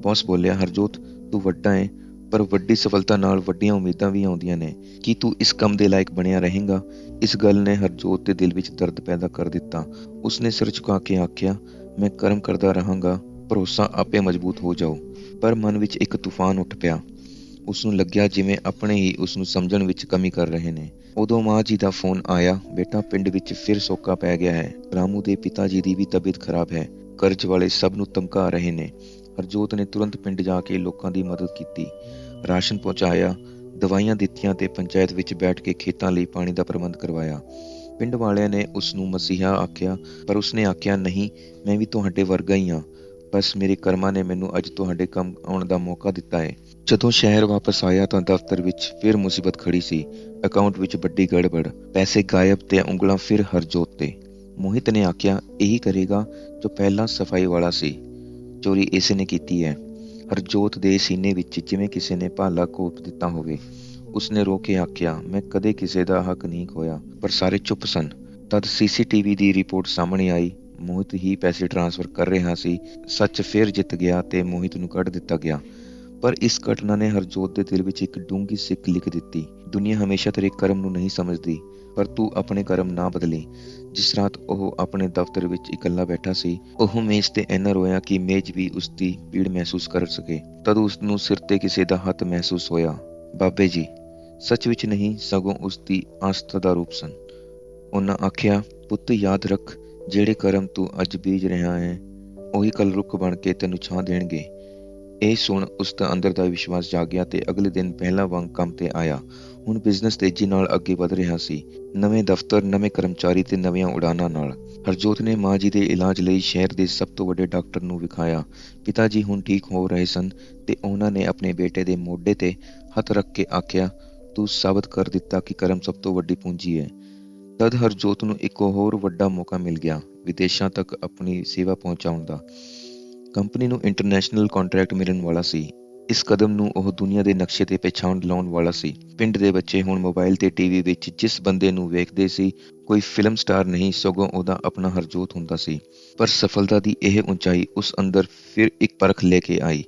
ਬੌਸ ਬੋਲਿਆ, ਹਰਜੋਤ, ਤੂੰ ਵੱਡਾ ਹੈ ਪਰ ਵੱਡੀ ਸਫਲਤਾ ਨਾਲ ਵੱਡੀਆਂ ਉਮੀਦਾਂ ਵੀ ਆਉਂਦੀਆਂ ਨੇ। ਕਿ ਤੂੰ ਇਸ ਕੰਮ ਦੇ ਲਾਇਕ ਬਣਿਆ ਰਹੇਗਾ? ਇਸ ਗੱਲ ਨੇ ਹਰਜੋਤ ਦੇ ਦਿਲ ਵਿੱਚ ਦਰਦ ਪੈਦਾ ਕਰ ਦਿੱਤਾ। ਉਸਨੇ ਸਿਰ ਝੁਕਾ ਕੇ ਆਖਿਆ, ਮੈਂ ਕਰਮ ਕਰਦਾ ਰਹਾਂਗਾ, ਭਰੋਸਾ ਆਪੇ ਮਜ਼ਬੂਤ ਹੋ ਜਾਊ। ਪਰ ਮਨ ਵਿੱਚ ਇੱਕ ਤੂਫਾਨ ਉੱਠ ਪਿਆ। ਉਸ ਨੂੰ ਲੱਗਿਆ ਜਿਵੇਂ ਆਪਣੇ ਹੀ ਉਸ ਨੂੰ ਸਮਝਣ ਵਿੱਚ ਕਮੀ ਕਰ ਰਹੇ ਨੇ। ਉਦੋਂ ਮਾਂ ਜੀ ਦਾ ਫੋਨ ਆਇਆ, ਬੇਟਾ, ਪਿੰਡ ਵਿੱਚ ਫਿਰ ਸੋਕਾ ਪੈ ਗਿਆ ਹੈ। ਰਾਮੂ ਦੇ ਪਿਤਾ ਜੀ ਦੀ ਵੀ ਤਬੀਅਤ ਖਰਾਬ ਹੈ। ਕਰਜ਼ ਵਾਲੇ ਸਭ ਨੂੰ ਧਮਕਾ ਰਹੇ ਨੇ। ਹਰਜੋਤ ਨੇ ਤੁਰੰਤ ਪਿੰਡ ਜਾ ਕੇ ਲੋਕਾਂ ਦੀ ਮਦਦ ਕੀਤੀ। ਰਾਸ਼ਨ ਪਹੁੰਚਾਇਆ, ਦਵਾਈਆਂ ਦਿੱਤੀਆਂ ਤੇ ਪੰਚਾਇਤ ਵਿੱਚ ਬੈਠ ਕੇ ਖੇਤਾਂ ਲਈ ਪਾਣੀ ਦਾ ਪ੍ਰਬੰਧ ਕਰਵਾਇਆ। ਪਿੰਡ ਵਾਲਿਆਂ ਨੇ ਉਸ ਨੂੰ ਮਸੀਹਾ ਆਖਿਆ, ਪਰ ਉਸਨੇ ਆਖਿਆ, ਨਹੀਂ, ਮੈਂ ਵੀ ਤੁਹਾਡੇ ਵਰਗਾ ਹੀ ਹਾਂ। ਬਸ ਮੇਰੇ ਕਰਮਾਂ ਨੇ ਮੈਨੂੰ ਅੱਜ ਤੁਹਾਡੇ ਕੰਮ ਆਉਣ ਦਾ ਮੌਕਾ ਦਿੱਤਾ ਹੈ ਜਦੋਂ ਸ਼ਹਿਰ ਵਾਪਸ ਆਇਆ ਤਾਂ ਦਫ਼ਤਰ ਵਿੱਚ ਫਿਰ ਮੁਸੀਬਤ ਖੜੀ ਸੀ। ਅਕਾਊਂਟ ਵਿੱਚ ਵੱਡੀ ਗੜਬੜ, ਪੈਸੇ ਗਾਇਬ ਤੇ ਉਂਗਲਾਂ ਫਿਰ ਹਰਜੋਤ ਤੇ। ਮੋਹਿਤ ਨੇ ਆਖਿਆ, ਇਹੀ ਕਰੇਗਾ ਜੋ ਪਹਿਲਾਂ ਸਫ਼ਾਈ ਵਾਲਾ ਸੀ। ਚੋਰੀ ਇਸੇ ਨੇ ਕੀਤੀ ਹੈ। ਹਰਜੋਤ ਦੇ ਸੀਨੇ ਵਿੱਚ ਜਿਵੇਂ ਕਿਸੇ ਨੇ ਭਾਲਾ ਕੋਪ ਦਿੱਤਾ ਹੋਵੇ, ਉਸਨੇ ਰੋ ਕੇ ਆਖਿਆ, ਮੈਂ ਕਦੇ ਕਿਸੇ ਦਾ ਹੱਕ ਨਹੀਂ ਖੋਇਆ ਪਰ ਸਾਰੇ ਚੁੱਪ ਸਨ। ਤਦ ਸੀਸੀਟੀਵੀ ਦੀ ਰਿਪੋਰਟ ਸਾਹਮਣੇ ਆਈ। ਮੋਹਿਤ ਹੀ ਪੈਸੇ ਟ੍ਰਾਂਸਫਰ ਕਰ ਰਿਹਾ ਸੀ। ਸੱਚ ਫਿਰ ਜਿੱਤ ਗਿਆ ਤੇ ਮੋਹਿਤ ਨੂੰ ਕੱਢ ਦਿੱਤਾ ਗਿਆ। ਪਰ ਇਸ ਘਟਨਾ ਨੇ ਹਰਜੋਤ ਦੇ ਦਿਲ ਵਿੱਚ ਇੱਕ ਡੂੰਗੀ ਸਿੱਖ ਲਿਖ ਦਿੱਤੀ। ਦੁਨੀਆ ਹਮੇਸ਼ਾ ਤੇਰੇ ਕਰਮ ਨੂੰ ਨਹੀਂ ਸਮਝਦੀ, ਪਰ ਤੂੰ ਆਪਣੇ ਕਰਮ ਨਾ ਬਦਲੀ। ਜਿਸ ਰਾਤ ਉਹ ਆਪਣੇ ਦਫ਼ਤਰ ਵਿੱਚ ਇਕੱਲਾ ਬੈਠਾ ਸੀ, ਉਹ ਮੇਜ਼ ਤੇ ਇੰਨਾ ਰੋਇਆ ਕਿ ਮੇਜ਼ ਵੀ ਉਸ ਦੀ ਪੀੜ ਮਹਿਸੂਸ ਕਰ ਸਕੇ। ਤਦ ਉਸ ਨੂੰ ਸਿਰ ਤੇ ਕਿਸੇ ਦਾ ਹੱਥ ਮਹਿਸੂਸ ਹੋਇਆ। ਬਾਬੇ ਜੀ, ਸੱਚ ਵਿੱਚ ਨਹੀਂ, ਸਗੋਂ ਉਸ ਦੀ ਆਸਥਾ ਦਾ ਰੂਪ ਸਨ। ਉਹਨਾਂ ਆਖਿਆ, ਪੁੱਤ, ਯਾਦ ਰੱਖ, ਜਿਹੜੇ ਕਰਮ ਤੂੰ ਅੱਜ ਬੀਜ ਰਿਹਾ ਹੈ, ਉਹੀ ਕੱਲ ਰੁੱਖ ਬਣ ਕੇ ਤੈਨੂੰ ਛਾਂ ਦੇਣਗੇ। ਇਹ ਸੁਣ ਉਸ ਦਾ ਅੰਦਰ ਦਾ ਵਿਸ਼ਵਾਸ ਜਾਗਿਆ ਤੇ ਅਗਲੇ ਦਿਨ ਪਹਿਲਾ ਵਾਂਗ ਕੰਮ ਤੇ ਆਇਆ। ਹੁਣ ਬਿਜ਼ਨਸ ਤੇਜ਼ੀ ਨਾਲ ਅੱਗੇ ਵਧ ਰਿਹਾ ਸੀ। ਨਵੇਂ ਦਫ਼ਤਰ, ਨਵੇਂ ਕਰਮਚਾਰੀ ਤੇ ਨਵੀਆਂ ਉਡਾਨਾਂ ਨਾਲ। ਹਰਜੋਤ ਨੇ ਮਾਂ ਜੀ ਦੇ ਇਲਾਜ ਲਈ ਸ਼ਹਿਰ ਦੇ ਸਭ ਤੋਂ ਵੱਡੇ ਡਾਕਟਰ ਨੂੰ ਵਿਖਾਇਆ। ਪਿਤਾ ਜੀ ਹੁਣ ਠੀਕ ਹੋ ਰਹੇ ਸਨ ਤੇ ਉਹਨਾਂ ਨੇ ਆਪਣੇ ਬੇਟੇ ਦੇ ਮੋਢੇ ਤੇ ਹੱਥ ਰੱਖ ਕੇ ਆਖਿਆ, ਤੂੰ ਸਾਬਤ ਕਰ ਦਿੱਤਾ ਕਿ ਕਰਮ ਸਭ ਤੋਂ ਵੱਡੀ ਪੂੰਜੀ ਹੈ। ਤਦ ਹਰਜੋਤ ਨੂੰ ਇੱਕ ਹੋਰ ਵੱਡਾ ਮੌਕਾ ਮਿਲ ਗਿਆ, ਵਿਦੇਸ਼ਾਂ ਤੱਕ ਆਪਣੀ ਸੇਵਾ ਪਹੁੰਚਾਉਣ ਦਾ। ਕੰਪਨੀ ਨੂੰ ਇੰਟਰਨੈਸ਼ਨਲ ਕੰਟਰੈਕਟ ਮਿਲਣ ਵਾਲਾ ਸੀ। ਇਸ ਕਦਮ ਨੂੰ ਉਹ ਦੁਨੀਆ ਦੇ ਨਕਸ਼ੇ ਤੇ ਪਛਾਣ ਲਾਉਣ ਵਾਲਾ ਸੀ। ਪਿੰਡ ਦੇ ਬੱਚੇ ਹੁਣ ਮੋਬਾਈਲ ਤੇ ਟੀਵੀ ਵਿੱਚ ਜਿਸ ਬੰਦੇ ਨੂੰ ਵੇਖਦੇ ਸੀ, ਕੋਈ ਫਿਲਮ ਸਟਾਰ ਨਹੀਂ, ਸਗੋਂ ਉਹਦਾ ਆਪਣਾ ਹਰਜੋਤ ਹੁੰਦਾ ਸੀ। ਪਰ ਸਫਲਤਾ ਦੀ ਇਹ ਉਚਾਈ ਉਸ ਅੰਦਰ ਫਿਰ ਇੱਕ ਪਰਖ ਲੈ ਕੇ ਆਈ।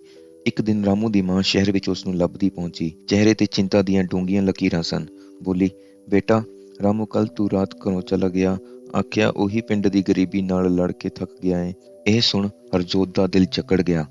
ਇੱਕ ਦਿਨ ਰਾਮੂ ਦੀ ਮਾਂ ਸ਼ਹਿਰ ਵਿੱਚ ਉਸ ਨੂੰ ਲੱਭਦੀ ਪਹੁੰਚੀ। ਚਿਹਰੇ ਤੇ ਚਿੰਤਾ ਦੀਆਂ ਡੂੰਘੀਆਂ ਲਕੀਰਾਂ ਸਨ। ਬੋਲੀ, ਬੇਟਾ, ਰਾਮੂ ਕੱਲ ਤੂੰ ਰਾਤ ਘਰੋਂ ਚਲਾ ਗਿਆ। ਆਖਿਆ, ਉਹੀ ਪਿੰਡ ਦੀ ਗਰੀਬੀ ਨਾਲ ਲੜ ਕੇ ਥੱਕ ਗਿਆ ਏ। ਇਹ ਸੁਣ ਹਰਜੋਤ ਦਾ ਦਿਲ ਚੱਕੜ ਗਿਆ।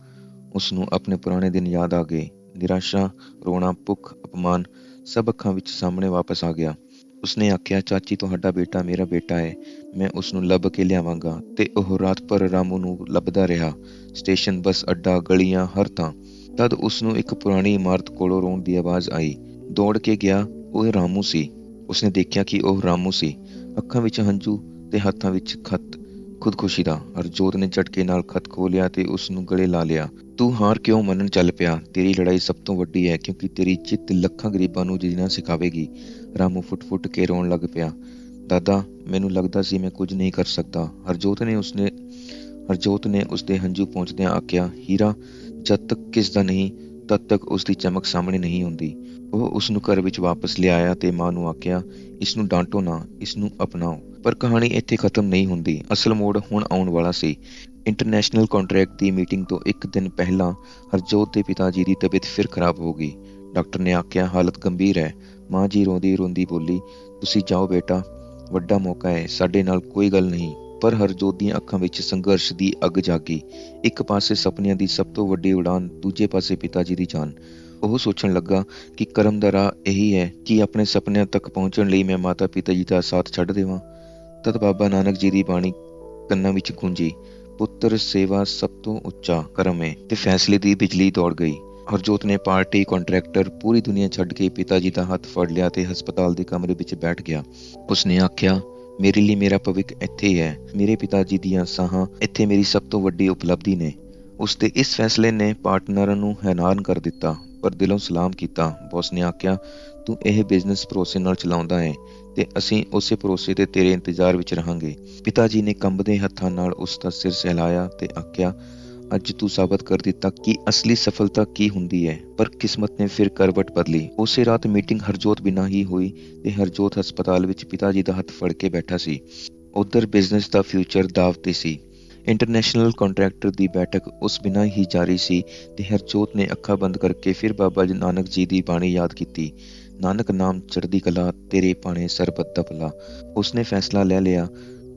ਉਸ ਨੂੰ ਆਪਣੇ ਪੁਰਾਣੇ ਦਿਨ ਯਾਦ ਆ ਗਏ। ਨਿਰਾਸ਼ਾ, ਰੋਣਾ, ਭੁੱਖ, ਅਪਮਾਨ ਸਭ ਅੱਖਾਂ ਵਿੱਚ ਸਾਹਮਣੇ ਵਾਪਸ ਆ ਗਿਆ। ਉਸਨੇ ਆਖਿਆ, ਚਾਚੀ, ਤੁਹਾਡਾ ਬੇਟਾ ਮੇਰਾ ਬੇਟਾ ਹੈ। ਮੈਂ ਉਸ ਨੂੰ ਲੱਭ ਕੇ ਲਿਆਵਾਂਗਾ। ਤੇ ਉਹ ਰਾਤ ਭਰ ਰਾਮੂ ਨੂੰ ਲੱਭਦਾ ਰਿਹਾ। ਸਟੇਸ਼ਨ, ਬੱਸ, ਅੱਡਾ, ਗਲੀਆਂ, ਹਰ ਥਾਂ। ਤਦ ਉਸ ਨੂੰ ਇੱਕ ਪੁਰਾਣੀ ਇਮਾਰਤ ਕੋਲੋਂ ਰੋਣ ਦੀ ਆਵਾਜ਼ ਆਈ। ਦੌੜ ਕੇ ਗਿਆ, ਉਹ ਰਾਮੂ ਸੀ। ਉਸਨੇ ਦੇਖਿਆ ਕਿ ਉਹ ਰਾਮੂ ਸੀ। ਅੱਖਾਂ ਵਿੱਚ ਹੰਝੂ ਤੇ ਹੱਥਾਂ ਵਿੱਚ ਖੱਤ। ਖੁਦਕੁਸ਼ੀ ਦਾ। ਹਰਜੋਤ ਨੇ ਝਟਕੇ ਨਾਲ ਖਤ ਖੋਲਿਆ ਤੇ ਉਸ ਨੂੰ ਗਲੇ ਲਾ ਲਿਆ। ਤੂੰ ਹਾਰ ਕਿਉਂ ਮੰਨਣ ਚੱਲ ਪਿਆ? ਤੇਰੀ ਲੜਾਈ ਸਭ ਤੋਂ ਵੱਡੀ ਹੈ, ਕਿਉਂਕਿ ਤੇਰੀ ਚਿੱਤ ਲੱਖਾਂ ਗਰੀਬਾਂ ਨੂੰ ਜੀਣਾ ਸਿਖਾਵੇਗੀ। ਰਾਮੂ ਫੁੱਟ-ਫੁੱਟ ਕੇ ਰੋਣ ਲੱਗ ਪਿਆ। ਦਾਦਾ, ਮੈਨੂੰ ਲੱਗਦਾ ਸੀ ਮੈਂ ਕੁਝ ਨਹੀਂ ਕਰ ਸਕਦਾ। ਹਰਜੋਤ ਨੇ ਉਸਨੇ ਹਰਜੋਤ ਨੇ ਉਸਦੇ ਹੰਝੂ ਪਹੁੰਚਦਿਆਂ ਆਖਿਆ, ਹੀਰਾ, ਜਦ ਤੱਕ ਕਿਸ ਦਾ ਨਹੀਂ ਤਦ ਤੱਕ ਉਸ ਦੀ ਚਮਕ ਸਾਹਮਣੇ ਨਹੀਂ ਹੁੰਦੀ। ਉਹ ਉਸ ਨੂੰ ਘਰ ਵਿੱਚ ਵਾਪਸ ਲਿਆਇਆ ਤੇ ਮਾਂ ਨੂੰ ਆਖਿਆ ਇਸ ਨੂੰ ਡਾਂਟੋ ਨਾ ਇਸ ਨੂੰ ਅਪਣਾਓ। ਪਰ ਕਹਾਣੀ ਇੱਥੇ ਖਤਮ ਨਹੀਂ ਹੁੰਦੀ। ਅਸਲ ਮੋੜ ਹੁਣ ਆਉਣ ਵਾਲਾ ਸੀ। ਇੰਟਰਨੈਸ਼ਨਲ ਕੰਟਰੈਕਟ ਦੀ ਮੀਟਿੰਗ ਤੋਂ ਇੱਕ ਦਿਨ ਪਹਿਲਾਂ ਹਰਜੋਤ ਦੇ ਪਿਤਾ ਜੀ ਦੀ ਤਬੀਅਤ ਫਿਰ ਖਰਾਬ ਹੋ ਗਈ। ਡਾਕਟਰ ਨੇ ਆਖਿਆ, ਹਾਲਤ ਗੰਭੀਰ ਹੈ। ਮਾਂ ਜੀ ਰੋਂਦੀ ਰੋਂਦੀ ਬੋਲੀ, ਤੁਸੀਂ ਜਾਓ ਬੇਟਾ, ਵੱਡਾ ਮੌਕਾ ਹੈ, ਸਾਡੇ ਨਾਲ ਕੋਈ ਗੱਲ ਨਹੀਂ। ਪਰ ਹਰਜੋਤ ਦੀਆਂ ਅੱਖਾਂ ਵਿੱਚ ਸੰਘਰਸ਼ ਦੀ ਅੱਗ ਜਾਗੀ। ਇੱਕ ਪਾਸੇ ਸੁਪਨਿਆਂ ਦੀ ਸਭ ਤੋਂ ਵੱਡੀ ਉਡਾਨ, ਦੂਜੇ ਪਾਸੇ ਪਿਤਾ ਜੀ ਦੀ ਜਾਨ। ਉਹ ਸੋਚਣ ਲੱਗਾ ਕਿ ਕਰਮ ਦਾ ਰਾਹ ਇਹੀ ਹੈ ਕਿ ਆਪਣੇ ਸੁਪਨਿਆਂ ਤੱਕ ਪਹੁੰਚਣ ਲਈ ਮੈਂ ਮਾਤਾ ਪਿਤਾ ਜੀ ਦਾ ਸਾਥ ਛੱਡ ਦੇਵਾਂ। ਤਦ ਬਾਬਾ ਨਾਨਕ ਜੀ ਦੀ ਬਾਣੀ ਕੰਨਾਂ ਵਿੱਚ ਗੂੰਜੀ, ਪੁੱਤਰ, ਸੇਵਾ ਸਭ ਤੋਂ ਉੱਚਾ ਕਰਮ ਹੈ ਤੇ ਫੈਸਲੇ ਦੀ ਬਿਜਲੀ ਦੌੜ ਗਈ। ਹਰਜੋਤ ਨੇ ਪਾਰਟੀ ਕੰਟਰੈਕਟਰ ਪੂਰੀ ਦੁਨੀਆ ਛੱਡ ਕੇ ਪਿਤਾ ਜੀ ਦਾ ਹੱਥ ਫੜ ਲਿਆ ਤੇ ਹਸਪਤਾਲ ਦੇ ਕਮਰੇ ਵਿੱਚ ਬੈਠ ਗਿਆ। ਉਸਨੇ ਆਖਿਆ ਮੇਰੇ ਲਈ ਮੇਰਾ ਭਵਿੱਖ ਇੱਥੇ ਹੈ ਮੇਰੇ ਪਿਤਾ ਜੀ ਦੀਆਂ ਸਾਹਾਂ ਇੱਥੇ ਮੇਰੀ ਸਭ ਤੋਂ ਵੱਡੀ ਉਪਲਬਧੀ ਨੇ। ਉਸ ਦੇ ਇਸ ਫੈਸਲੇ ਨੇ ਪਾਰਟਨਰਾਂ ਨੂੰ ਹੈਰਾਨ ਕਰ ਦਿੱਤਾ, ਪਰ ਦਿਲੋਂ ਸਲਾਮ ਕੀਤਾ। ਬੌਸ ਨੇ ਆਖਿਆ, ਤੂੰ ਇਹ ਬਿਜ਼ਨਸ ਭਰੋਸੇ ਨਾਲ ਚਲਾਉਂਦਾ ਹੈ ਤੇ ਅਸੀਂ ਉਸੇ ਭਰੋਸੇ ਤੇ ਤੇਰੇ ਇੰਤਜ਼ਾਰ ਵਿੱਚ ਰਹਾਂਗੇ। ਪਿਤਾ ਜੀ ਨੇ ਕੰਬਦੇ ਹੱਥਾਂ ਨਾਲ ਉਸ ਦਾ ਸਿਰ ਸਹਿਲਾਇਆ ਤੇ ਆਖਿਆ ਅੱਜ ਤੂੰ ਸਾਬਤ ਕਰ ਦਿੱਤਾ ਕਿ ਅਸਲੀ ਸਫਲਤਾ ਕੀ ਹੁੰਦੀ ਹੈ। ਪਰ ਕਿਸਮਤ ਨੇ ਫਿਰ ਕਰਵਟ ਬਦਲੀ। ਉਸੇ ਰਾਤ ਮੀਟਿੰਗ ਹਰਜੋਤ ਬਿਨਾਂ ਹੀ ਹੋਈ ਤੇ ਹਰਜੋਤ ਹਸਪਤਾਲ ਵਿੱਚ ਪਿਤਾ ਜੀ ਦਾ ਹੱਥ ਫੜ ਕੇ ਬੈਠਾ ਸੀ। ਉਧਰ ਬਿਜ਼ਨਸ ਦਾ ਫਿਊਚਰ ਦਾਅਵ ਤੇ ਸੀ। ਇੰਟਰਨੈਸ਼ਨਲ ਕੰਟਰੈਕਟਰ ਦੀ ਬੈਠਕ ਉਸ ਬਿਨਾਂ ਹੀ ਜਾਰੀ ਸੀ ਤੇ ਹਰਜੋਤ ਨੇ ਅੱਖਾਂ ਬੰਦ ਕਰਕੇ ਫਿਰ ਬਾਬਾ ਜੀ ਨਾਨਕ ਜੀ ਦੀ ਬਾਣੀ ਯਾਦ ਕੀਤੀ। ਨਾਨਕ ਨਾਮ ਚੜ੍ਹਦੀ ਕਲਾ, ਤੇਰੇ ਪਾਣੇ ਸਰਬਤ ਦਾ ਭਲਾ। ਉਸਨੇ ਫੈਸਲਾ ਲੈ ਲਿਆ।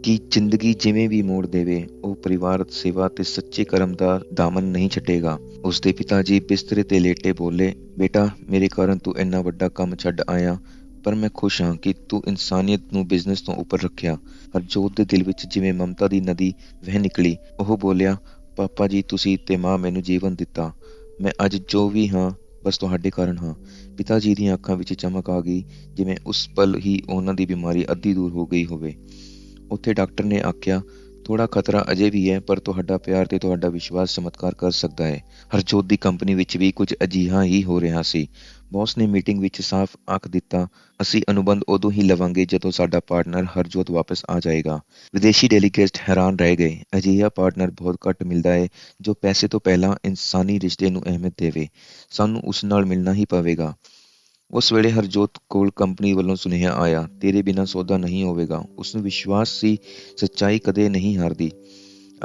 ਕਿ ਜ਼ਿੰਦਗੀ ਜਿਵੇਂ ਵੀ ਮੋੜ ਦੇਵੇ, ਉਹ ਪਰਿਵਾਰ ਸੇਵਾ ਤੇ ਸੱਚੇ ਕਰਮ ਦਾ ਦਾਮਨ ਨਹੀਂ ਛੱਡੇਗਾ। ਉਸਦੇ ਪਿਤਾ ਜੀ ਬਿਸਤਰੇ ਤੇ ਲੇਟੇ ਬੋਲੇ, ਬੇਟਾ, ਮੇਰੇ ਕਾਰਨ ਤੂੰ ਇੰਨਾ ਵੱਡਾ ਕੰਮ ਛੱਡ ਆਇਆ, ਪਰ ਮੈਂ ਖੁਸ਼ ਹਾਂ ਕਿ ਤੂੰ ਇਨਸਾਨੀਅਤ ਨੂੰ ਬਿਜ਼ਨਸ ਤੋਂ ਉੱਪਰ ਰੱਖਿਆ। ਹਰਜੋਤ ਦੇ ਦਿਲ ਵਿੱਚ ਜਿਵੇਂ ਮਮਤਾ ਦੀ ਨਦੀ ਵਹਿ ਨਿਕਲੀ, ਉਹ ਬੋਲਿਆ, ਪਾਪਾ ਜੀ, ਤੁਸੀਂ ਤੇ ਮਾਂ ਮੈਨੂੰ ਜੀਵਨ ਦਿੱਤਾ। ਮੈਂ ਅੱਜ ਜੋ ਵੀ ਹਾਂ, ਬਸ ਤੁਹਾਡੇ ਕਾਰਨ ਹਾਂ। ਪਿਤਾ ਜੀ ਦੀਆਂ ਅੱਖਾਂ ਵਿੱਚ ਚਮਕ ਆ ਗਈ, ਜਿਵੇਂ ਉਸ ਪਲ ਹੀ ਉਹਨਾਂ ਦੀ ਬਿਮਾਰੀ ਅੱਧੀ ਦੂਰ ਹੋ ਗਈ ਹੋਵੇ। ਉੱਥੇ ਡਾਕਟਰ ਨੇ ਆਖਿਆ ਥੋੜਾ ਖਤਰਾ ਅਜੇ ਵੀ ਹੈ, ਪਰ ਤੁਹਾਡਾ ਪਿਆਰ ਤੇ ਤੁਹਾਡਾ ਵਿਸ਼ਵਾਸ ਚਮਤਕਾਰ ਕਰ ਸਕਦਾ ਹੈ। ਹਰਜੋਤ ਦੀ ਕੰਪਨੀ ਵਿੱਚ ਵੀ ਕੁਝ ਅਜੀਹਾ ਹੀ ਹੋ ਰਿਹਾ ਸੀ। ਬੌਸ ਨੇ ਮੀਟਿੰਗ ਵਿੱਚ ਸਾਫ਼ ਆਖ ਦਿੱਤਾ, ਅਸੀਂ ਅਨੁਬੰਧ ਉਦੋਂ ਹੀ ਲਵਾਂਗੇ ਜਦੋਂ ਸਾਡਾ ਪਾਰਟਨਰ ਹਰਜੋਤ ਵਾਪਸ ਆ ਜਾਏਗਾ। ਵਿਦੇਸ਼ੀ ਡੈਲੀਗੇਟ ਹੈਰਾਨ ਰਹਿ ਗਏ। ਅਜਿਹਾ ਪਾਰਟਨਰ ਬਹੁਤ ਘੱਟ ਮਿਲਦਾ ਹੈ, ਜੋ ਪੈਸੇ ਤੋਂ ਪਹਿਲਾਂ ਇਨਸਾਨੀ ਰਿਸ਼ਤੇ ਨੂੰ ਅਹਿਮੀਅਤ ਦੇਵੇ। ਸਾਨੂੰ ਉਸ ਨਾਲ ਮਿਲਣਾ ਹੀ ਪਵੇਗਾ। ਉਸ ਵੇਲੇ ਹਰਜੋਤ ਕੋਲ ਕੰਪਨੀ ਵੱਲੋਂ ਸੁਨੇਹਾ ਆਇਆ, ਤੇਰੇ ਬਿਨਾਂ ਸੌਦਾ ਨਹੀਂ ਹੋਵੇਗਾ। ਉਸ ਨੂੰ ਵਿਸ਼ਵਾਸ ਸੀ, ਸੱਚਾਈ ਕਦੇ ਨਹੀਂ ਹਾਰਦੀ।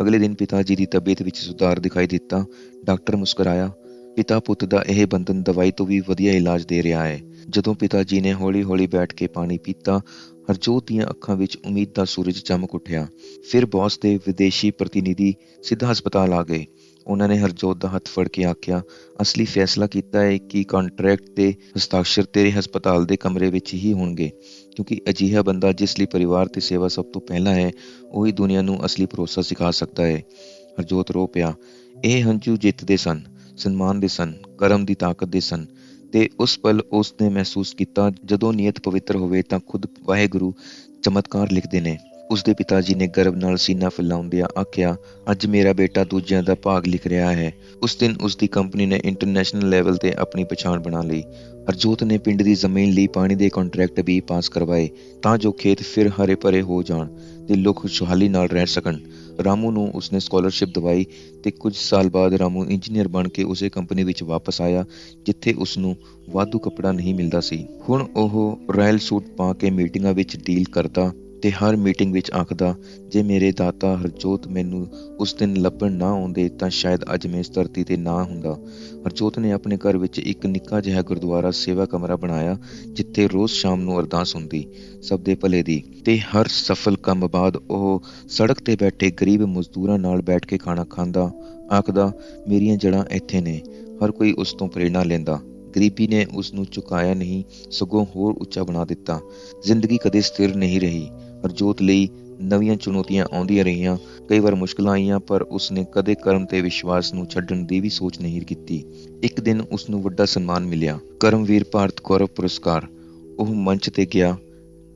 ਅਗਲੇ ਦਿਨ ਪਿਤਾ ਜੀ ਦੀ ਤਬੀਅਤ ਵਿੱਚ ਸੁਧਾਰ ਦਿਖਾਈ ਦਿੱਤਾ। ਡਾਕਟਰ ਮੁਸਕਰਾਇਆ, ਪਿਤਾ ਪੁੱਤ ਦਾ ਇਹ ਬੰਧਨ ਦਵਾਈ ਤੋਂ ਵੀ ਵਧੀਆ ਇਲਾਜ ਦੇ ਰਿਹਾ ਹੈ। ਜਦੋਂ ਪਿਤਾ ਜੀ ਨੇ ਹੌਲੀ-ਹੌਲੀ ਬੈਠ ਕੇ ਪਾਣੀ ਪੀਤਾ, ਹਰਜੋਤ ਦੀਆਂ ਅੱਖਾਂ ਵਿੱਚ ਉਮੀਦ ਦਾ ਸੂਰਜ ਚਮਕ ਉੱਠਿਆ। ਫਿਰ ਬੌਸ ਦੇ ਵਿਦੇਸ਼ੀ ਪ੍ਰਤੀਨਿਧੀ ਸਿੱਧਾ ਹਸਪਤਾਲ ਆ ਗਏ। ਉਹਨਾਂ ਨੇ ਹਰਜੋਤ ਦਾ ਹੱਥ ਫੜ ਕੇ ਆਖਿਆ, ਅਸਲੀ ਫੈਸਲਾ ਕੀਤਾ ਹੈ ਕਿ ਕੰਟਰੈਕਟ ਤੇ ਹਸਤਾਖਰ ਤੇਰੇ ਹਸਪਤਾਲ ਦੇ ਕਮਰੇ ਵਿੱਚ ਹੀ ਹੋਣਗੇ, ਕਿਉਂਕਿ ਅਜਿਹਾ ਬੰਦਾ ਜਿਸ ਲਈ ਪਰਿਵਾਰ ਤੇ ਸੇਵਾ ਸਭ ਤੋਂ ਪਹਿਲਾਂ ਹੈ, ਉਹੀ ਦੁਨੀਆ ਨੂੰ ਅਸਲੀ ਭਰੋਸਾ ਸਿਖਾ ਸਕਦਾ ਹੈ। ਹਰਜੋਤ ਰੋ ਪਿਆ, ਇਹ ਹੰਝੂ ਜਿੱਤਦੇ ਸਨ, ਸਨਮਾਨ ਦੇ ਸਨ, ਕਰਮ ਦੀ ਤਾਕਤ ਦੇ ਸਨ ਤੇ ਉਸ ਪਲ ਉਸ ਨੇ ਮਹਿਸੂਸ ਕੀਤਾ ਜਦੋਂ ਨੀਅਤ ਪਵਿੱਤਰ ਹੋਵੇ ਤਾਂ ਖੁਦ ਵਾਹਿਗੁਰੂ ਚਮਤਕਾਰ ਲਿਖਦੇ ਨੇ। ਉਸਦੇ ਪਿਤਾ ਜੀ ਨੇ ਗਰਵ ਨਾਲ ਸੀਨਾ ਫੈਲਾਉਂਦਿਆਂ ਆਖਿਆ, ਅੱਜ ਮੇਰਾ ਬੇਟਾ ਦੂਜਿਆਂ ਦਾ ਭਾਗ ਲਿਖ ਰਿਹਾ ਹੈ। ਉਸ ਦਿਨ ਉਸ ਦੀ ਕੰਪਨੀ ਨੇ ਇੰਟਰਨੈਸ਼ਨਲ ਲੈਵਲ ਤੇ ਆਪਣੀ ਪਛਾਣ ਬਣਾ ਲਈ। ਹਰਜੋਤ ਨੇ ਪਿੰਡ ਦੀ ਜ਼ਮੀਨ ਲਈ ਪਾਣੀ ਦੇ ਕੰਟਰੈਕਟ ਵੀ ਪਾਸ ਕਰਵਾਏ, ਤਾਂ ਜੋ ਖੇਤ ਫਿਰ ਹਰੇ ਭਰੇ ਹੋ ਜਾਣ ਤੇ ਲੋਕ ਖੁਸ਼ਹਾਲੀ ਨਾਲ ਰਹਿ ਸਕਣ। ਰਾਮੂ ਨੂੰ ਉਸਨੇ ਸਕਾਲਰਸ਼ਿਪ ਦਵਾਈ ਤੇ ਕੁਝ ਸਾਲ ਬਾਅਦ ਰਾਮੂ ਇੰਜੀਨੀਅਰ ਬਣ ਕੇ ਉਸੇ ਕੰਪਨੀ ਵਿੱਚ ਵਾਪਸ ਆਇਆ, ਜਿੱਥੇ ਉਸ ਨੂੰ ਵਾਧੂ ਕੱਪੜਾ ਨਹੀਂ ਮਿਲਦਾ ਸੀ। ਹੁਣ ਉਹ ਰਾਇਲ ਸੂਟ ਪਾ ਕੇ ਮੀਟਿੰਗਾਂ ਵਿੱਚ ਡੀਲ ਕਰਦਾ ਤੇ ਹਰ ਮੀਟਿੰਗ ਵਿੱਚ ਆਖਦਾ, ਜੇ ਮੇਰੇ ਦਾਤਾ ਹਰਜੋਤ ਮੈਨੂੰ ਉਸ ਦਿਨ ਲੱਭਣ ਨਾ ਆਉਂਦੇ, ਤਾਂ ਸ਼ਾਇਦ ਅੱਜ ਮੈਂ ਇਸ ਧਰਤੀ ਤੇ ਨਾ ਹੁੰਦਾ। ਹਰਜੋਤ ਨੇ ਆਪਣੇ ਘਰ ਵਿੱਚ ਇੱਕ ਨਿੱਕਾ ਜਿਹਾ ਗੁਰਦੁਆਰਾ ਸੇਵਾ ਕਮਰਾ ਬਣਾਇਆ, ਜਿੱਥੇ ਰੋਜ਼ ਸ਼ਾਮ ਨੂੰ ਅਰਦਾਸ ਹੁੰਦੀ, ਸਭ ਦੇ ਭਲੇ ਦੀ। ਤੇ ਹਰ ਸਫਲ ਕੰਮ ਬਾਅਦ ਉਹ ਸੜਕ ਤੇ ਬੈਠੇ ਗਰੀਬ ਮਜ਼ਦੂਰਾਂ ਨਾਲ ਬੈਠ ਕੇ ਖਾਣਾ ਖਾਂਦਾ, ਆਖਦਾ, ਮੇਰੀਆਂ ਜੜ੍ਹਾਂ ਇੱਥੇ ਨੇ, ਹਰ ਕੋਈ ਉਸ ਤੋਂ ਪ੍ਰੇਰਣਾ ਲੈਂਦਾ। ਗਰੀਬੀ ਨੇ ਉਸ ਨੂੰ ਝੁਕਾਇਆ ਨਹੀਂ, ਸਗੋਂ ਹੋਰ ਉੱਚਾ ਬਣਾ ਦਿੱਤਾ। ਜ਼ਿੰਦਗੀ ਕਦੇ ਸਥਿਰ ਨਹੀਂ ਰਹੀ। ਹਰਜੋਤ ਲਈ ਨਵੀਆਂ ਚੁਣੌਤੀਆਂ ਆਉਂਦੀਆਂ ਰਹੀਆਂ। ਕਈ ਵਾਰ ਮੁਸ਼ਕਲਾਂ ਆਈਆਂ, ਪਰ ਉਸਨੇ ਕਦੇ ਕਰਮ ਤੇ ਵਿਸ਼ਵਾਸ ਨੂੰ ਛੱਡਣ ਦੀ ਵੀ ਸੋਚ ਨਹੀਂ ਕੀਤੀ। ਇੱਕ ਦਿਨ ਉਸ ਨੂੰ ਵੱਡਾ ਸਨਮਾਨ ਮਿਲਿਆ। ਕਰਮਵੀਰ ਭਾਰਤ ਗੌਰਵ ਪੁਰਸਕਾਰ। ਉਹ ਮੰਚ ਤੇ ਗਿਆ।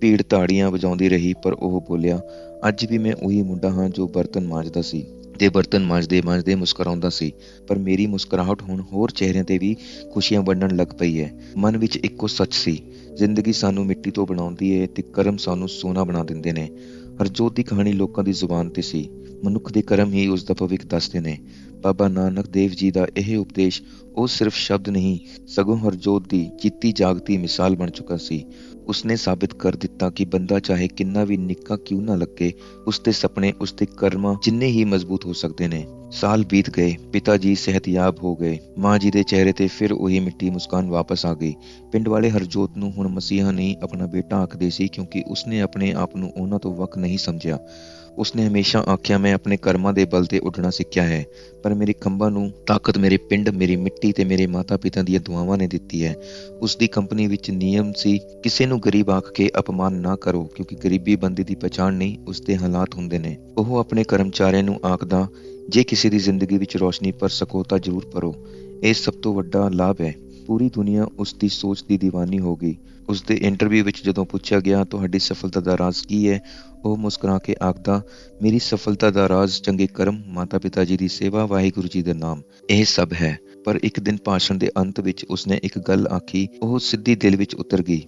ਭੀੜ ਤਾੜੀਆਂ ਵਜਾਉਂਦੀ ਰਹੀ, ਪਰ ਉਹ ਬੋਲਿਆ, ਅੱਜ ਵੀ ਮੈਂ ਉਹੀ ਮੁੰਡਾ ਹਾਂ ਜੋ ਬਰਤਨ ਮਾਂਜਦਾ ਸੀ। ਤੇ ਬਰਤਨ ਮਾਂਜਦੇ ਮਾਂਜਦੇ ਮੁਸਕਰਾਉਂਦਾ ਸੀ, ਪਰ ਮੇਰੀ ਮੁਸਕਰਾਹਟ ਹੁਣ ਹੋਰ ਚਿਹਰਿਆਂ ਤੇ ਵੀ ਖੁਸ਼ੀਆਂ ਵੰਡਣ ਲੱਗ ਪਈ ਹੈ। ਮਨ ਵਿੱਚ ਇੱਕੋ ਸੱਚ ਸੀ, ਜ਼ਿੰਦਗੀ ਸਾਨੂੰ ਮਿੱਟੀ ਤੋਂ ਬਣਾਉਂਦੀ ਹੈ ਤੇ ਕਰਮ ਸਾਨੂੰ ਸੋਨਾ ਬਣਾ ਦਿੰਦੇ ਨੇ। ਹਰਜੋਤ ਦੀ ਕਹਾਣੀ ਲੋਕਾਂ ਦੀ ਜ਼ੁਬਾਨ ਤੇ ਸੀ। ਮਨੁੱਖ ਦੇ ਕਰਮ ਹੀ ਉਸ ਦਾ ਭਵਿੱਖ ਦੱਸਦੇ ਨੇ। ਬਾਬਾ ਨਾਨਕ ਦੇਵ ਜੀ ਦਾ ਇਹ ਉਪਦੇਸ਼, ਉਹ ਸਿਰਫ ਸ਼ਬਦ ਨਹੀਂ, ਸਗੋਂ ਹਰਜੋਤ ਦੀ ਜੀਤੀ ਜਾਗਤੀ ਮਿਸਾਲ ਬਣ ਚੁੱਕਾ ਸੀ। ਉਸਨੇ ਸਾਬਿਤ ਕਰ ਦਿੱਤਾ ਕਿ ਬੰਦਾ ਚਾਹੇ ਕਿੰਨਾ ਵੀ ਨਿੱਕਾ ਕਿਉਂ ਨਾ ਲੱਗੇ, ਉਸਦੇ ਸੁਪਨੇ, ਉਸਦੇ ਕਰਮਾਂ ਜਿੰਨੇ ਹੀ ਮਜ਼ਬੂਤ ਹੋ ਸਕਦੇ ਨੇ। ਸਾਲ ਬੀਤ ਗਏ, ਪਿਤਾ ਜੀ ਸਿਹਤਯਾਬ ਹੋ ਗਏ, ਮਾਂ ਜੀ ਦੇ ਚਿਹਰੇ ਤੇ ਫਿਰ ਉਹੀ ਮਿੱਟੀ ਮੁਸਕਾਨ ਵਾਪਸ ਆ ਗਈ। ਪਿੰਡ ਵਾਲੇ ਹਰਜੋਤ ਨੂੰ ਹੁਣ ਮਸੀਹਾ ਨਹੀਂ ਆਪਣਾ ਬੇਟਾ ਆਖਦੇ ਸੀ ਕਿਉਂਕਿ ਉਸਨੇ ਆਪਣੇ ਆਪ ਨੂੰ ਉਹਨਾਂ ਤੋਂ ਵੱਖ ਨਹੀਂ ਸਮਝਿਆ। ਉਸਨੇ ਹਮੇਸ਼ਾ ਆਖਿਆ, ਮੈਂ ਆਪਣੇ ਕਰਮਾਂ ਦੇ ਬਲ ਤੇ ਉੱਡਣਾ ਸਿੱਖਿਆ ਹੈ, ਪਰ ਮੇਰੀ ਖੰਭਾਂ ਨੂੰ ਤਾਕਤ, ਮੇਰੇ ਪਿੰਡ, ਮੇਰੀ ਮਿੱਟੀ ਤੇ ਮੇਰੇ ਮਾਤਾ-ਪਿਤਾ ਦੀਆਂ ਦੁਆਵਾਂ ਨੇ ਦਿੱਤੀ ਹੈ। ਉਸ ਦੀ ਕੰਪਨੀ ਵਿੱਚ ਨਿਯਮ ਸੀ, ਕਿਸੇ ਨੂੰ ਗਰੀਬ ਆਖ ਕੇ ਅਪਮਾਨ ਨਾ ਕਰੋ, ਕਿਉਂਕਿ ਗਰੀਬੀ ਬੰਦੇ ਦੀ ਪਛਾਣ ਨਹੀਂ ਉਸ ਦੇ ਹਾਲਾਤ ਹੁੰਦੇ ਨੇ। ਉਹ ਆਪਣੇ ਕਰਮਚਾਰੀਆਂ ਨੂੰ ਆਖਦਾ ਜੇ ਕਿਸੇ ਦੀ ਜ਼ਿੰਦਗੀ ਵਿੱਚ ਰੋਸ਼ਨੀ ਭਰ ਸਕੋ ਤਾਂ ਜ਼ਰੂਰ ਪਰੋ ਇਹ ਸਭ ਤੋਂ ਵੱਡਾ ਲਾਭ ਹੈ। ਪੂਰੀ ਦੁਨੀਆ ਉਸ ਦੀ ਸੋਚ ਦੀ دیਵਾਨੀ ਹੋ ਗਈ। ਉਸ ਦੇ ਇੰਟਰਵਿਊ ਵਿੱਚ ਜਦੋਂ ਪੁੱਛਿਆ ਗਿਆ, ਤੁਹਾਡੀ ਸਫਲਤਾ ਦਾ ਰਾਜ਼ ਕੀ ਹੈ? ਉਹ ਮੁਸਕਰਾ ਕੇ ਆਖਦਾ, ਮੇਰੀ ਸਫਲਤਾ ਦਾ ਰਾਜ਼ ਚੰਗੇ ਕਰਮ, ਮਾਤਾ-ਪਿਤਾ ਜੀ ਦੀ ਸੇਵਾ, ਵਾਹਿਗੁਰੂ ਜੀ ਦਾ ਨਾਮ। ਇਹ ਸਭ ਹੈ। ਪਰ ਇੱਕ ਦਿਨ ਭਾਸ਼ਣ ਦੇ ਅੰਤ ਵਿੱਚ ਉਸਨੇ ਇੱਕ ਗੱਲ ਆਖੀ, ਉਹ ਸਿੱਧੀ ਦਿਲ ਵਿੱਚ ਉਤਰ ਗਈ।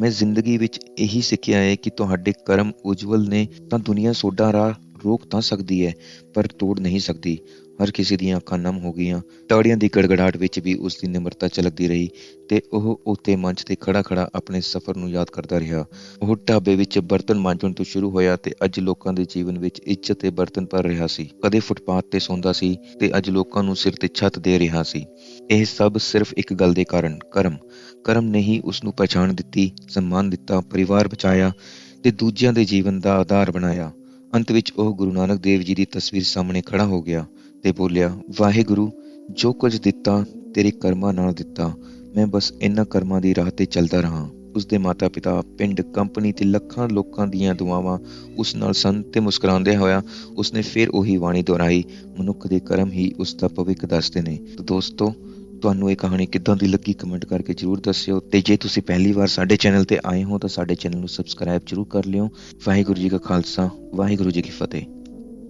ਮੈਂ ਜ਼ਿੰਦਗੀ ਵਿੱਚ ਇਹੀ ਸਿੱਖਿਆ ਹੈ ਕਿ ਤੁਹਾਡੇ ਕਰਮ ਉਜਵਲ ਨੇ ਤਾਂ ਦੁਨੀਆ ਸੋਡਾ ਰਾਹ ਰੋਕ ਤਾਂ ਸਕਦੀ ਹੈ, ਪਰ ਤੋੜ ਨਹੀਂ ਸਕਦੀ। ਹਰ ਕਿਸੇ ਦੀਆਂ ਅੱਖਾਂ ਨਮ ਹੋ ਗਈਆਂ। ਤਾੜੀਆਂ ਦੀ ਗੜਗੜਾਹਟ ਵਿੱਚ ਵੀ ਉਸ ਦੀ ਨਿਮਰਤਾ ਝਲਕਦੀ ਰਹੀ ਤੇ ਉਹ ਉੱਤੇ ਮੰਚ ਤੇ ਖੜਾ ਖੜਾ ਆਪਣੇ ਸਫ਼ਰ ਨੂੰ ਯਾਦ ਕਰਦਾ ਰਿਹਾ। ਉਹ ਢਾਬੇ ਵਿੱਚ ਬਰਤਨ ਮਾਂਜਣ ਤੋਂ ਸ਼ੁਰੂ ਹੋਇਆ ਤੇ ਅੱਜ ਲੋਕਾਂ ਦੇ ਜੀਵਨ ਵਿੱਚ ਇੱਜ਼ਤ ਤੇ ਬਰਤਨ ਭਰ ਰਿਹਾ ਸੀ। ਕਦੇ ਫੁੱਟਪਾਥ ਤੇ ਸੌਂਦਾ ਸੀ ਤੇ ਅੱਜ ਲੋਕਾਂ ਨੂੰ ਸਿਰ ਤੇ ਛੱਤ ਦੇ ਰਿਹਾ ਸੀ। ਇਹ ਸਭ ਸਿਰਫ ਇੱਕ ਗੱਲ ਦੇ ਕਾਰਨ, ਕਰਮ। ਕਰਮ ਨੇ ਹੀ ਉਸ ਨੂੰ ਪਛਾਣ ਦਿੱਤੀ, ਸਨਮਾਨ ਦਿੱਤਾ, ਪਰਿਵਾਰ ਬਚਾਇਆ ਤੇ ਦੂਜਿਆਂ ਦੇ ਜੀਵਨ ਦਾ ਆਧਾਰ ਬਣਾਇਆ। ਅੰਤ ਵਿੱਚ ਉਹ ਗੁਰੂ ਨਾਨਕ ਦੇਵ ਜੀ ਦੀ ਤਸਵੀਰ ਸਾਹਮਣੇ ਖੜਾ ਹੋ ਗਿਆ ਤੇ ਬੋਲਿਆ, ਵਾਹਿਗੁਰੂ, ਜੋ ਕੁਝ ਦਿੱਤਾ, ਤੇਰੇ ਕਰਮਾਂ ਨਾਲ ਦਿੱਤਾ। ਮੈਂ ਬਸ ਇਹਨਾਂ ਕਰਮਾਂ ਦੀ ਰਾਹ ਤੇ ਚੱਲਦਾ ਰਹਾ। ਉਸ ਦੇ ਮਾਤਾ-ਪਿਤਾ, ਪਿੰਡ, ਕੰਪਨੀ ਤੇ ਲੱਖਾਂ ਲੋਕਾਂ ਦੀਆਂ ਦੁਆਵਾਂ ਉਸ ਨਾਲ ਸਨ ਤੇ ਮੁਸਕਰਾਉਂਦੇ ਹੋਇਆ ਉਸਨੇ ਫਿਰ ਉਹੀ ਬਾਣੀ ਦੁਹਰਾਈ, ਮਨੁੱਖ ਦੇ ਕਰਮ ਹੀ ਉਸ ਦਾ ਭਵਿੱਖ ਦੱਸਦੇ ਨੇ। ਤਾਂ ਦੋਸਤੋ ਤੁਹਾਨੂੰ ਇਹ ਕਹਾਣੀ ਕਿੱਦਾਂ ਦੀ ਲੱਗੀ ਕਮੈਂਟ ਕਰਕੇ ਜਰੂਰ ਦੱਸਿਓ ਤੇ ਜੇ ਤੁਸੀਂ ਪਹਿਲੀ ਵਾਰ ਸਾਡੇ ਚੈਨਲ ਤੇ ਆਏ ਹੋ ਤਾਂ ਸਾਡੇ ਚੈਨਲ ਨੂੰ ਸਬਸਕ੍ਰਾਈਬ ਜਰੂਰ ਕਰ ਲਿਓ। ਵਾਹਿਗੁਰੂ ਜੀ ਕਾ ਖਾਲਸਾ, ਵਾਹਿਗੁਰੂ ਜੀ ਕੀ ਫਤਿਹ।